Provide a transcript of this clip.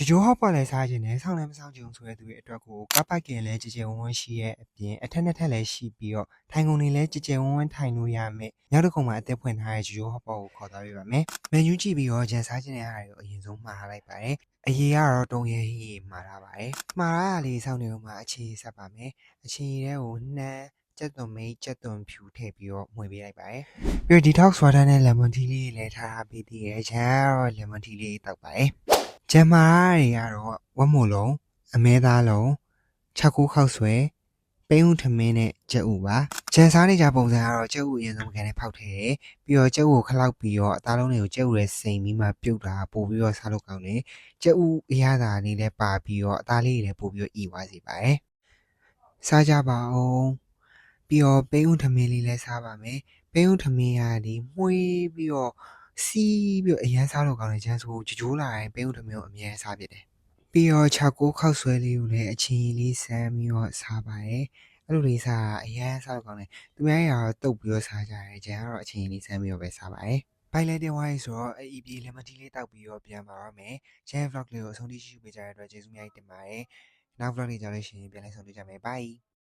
ကြကြိုးဟောက်ပေါ်လဲစားခြင်းနဲ့ဆောင်းလည်းမဆောင်းကြုံဆိုတဲ့သူတွေအတွက်ကိုကပ်ပိုက်ကင်လည်းကြည်ကြဲဝန်းဝန်းရှိရဲ့အပြင်အထက်နဲ့ထက်လည်းရှိပြီးတော့ထိုင်ကုန်တွေလည်းကြည်ကြဲဝန်းဝန်းထိုင်လို့ရမယ်နောက်တစ်ခုမှအသက်ဖွင့်ထားတဲ့ကြကြိုးဟောက်ပေါ်ကိုခေါ်သွားပြပါမယ်မန်ယူကြည့်ပြီးတော့ဂျန်စားခြင်းတဲ့အားတွေကိုအရင်ဆုံးမှားထားလိုက်ပါတယ်အရေးကတော့တုံရဲဟေးမှားထားပါတယ်မှားထားရလေးစောင့်နေတော့မှအခြေဆက်ပါမယ်အခြေတွေကိုနှမ်းကြက်သွန်မိတ်ကြက်သွန်ဖြူထည့်ပြီးတော့မှွေပေးလိုက်ပါတယ်ပြီးတော့ detox water နဲ့ lemon tea လေးလည်းထားထားပေးသေးတယ်ဂျန်ကတော့ lemon tea လေးတောက်ပါတယ် ဂျမ်မာတွေကတော့ဝက်မိုလုံးအမဲသားလုံးချက်ကူးခောက်ဆွဲပိန်းဦးထမင်းနဲ့ကြက်ဥပါဂျန်စားနေကြပုံစံကတော့ကြက်ဥအရင်ဆုံးကန်နဲ့ဖောက်ထည့်တယ်ပြီးတော့ကြက်ဥကိုခလောက်ပြီးတော့အသားလုံးတွေကိုကြက်ဥရဲ့စိမ်ပြီးမှပြုတ်တာပို့ပြီးတော့စားလို့ကောင်းတယ်ကြက်ဥအရသာလေးလည်းပါပြီးတော့အသားလေးတွေလည်းပို့ပြီးတော့ဤသွားစေပါတယ်စားကြပါအောင်ပြီးတော့ပိန်းဦးထမင်းလေးလည်းစားပါမယ်ပိန်းဦးထမင်းကဒီမှုေးပြီးတော့ စီးပြီးတော့အရန်စားလို့ကောင်းတယ်ဂျန်ဆိုကြိုးလာရင်ပိန်းဦးတစ်မျိုးအမြဲစားဖြစ်တယ်ပြီးတော့ခြောက်ကိုခောက်ဆွဲလေးကိုလည်းအချင်းကြီးလေးဆမ်းပြီးတော့စားပါတယ်အဲ့လိုလေးစားတာအရန်စားလို့ကောင်းတယ်သူများရတော့တုတ်ပြီးတော့စားကြတယ်ဂျန်ကတော့အချင်းကြီးလေးဆမ်းပြီးတော့ပဲစားပါတယ်ဘိုင်လဲတင်ဝိုင်းဆိုတော့အဲ့ EP လက်မတီးလေးတောက်ပြီးတော့ပြန်ပါတော့မယ်ဂျန် vlog လေးကိုအဆုံးထိရှိရှိပေးကြတဲ့အတွက်ကျေးဇူးများကြီးတင်ပါတယ်နောက် vlog လေးကြောင်းလို့ရှိရင်ပြန်လည်ဆုံတွေ့ကြမယ် bye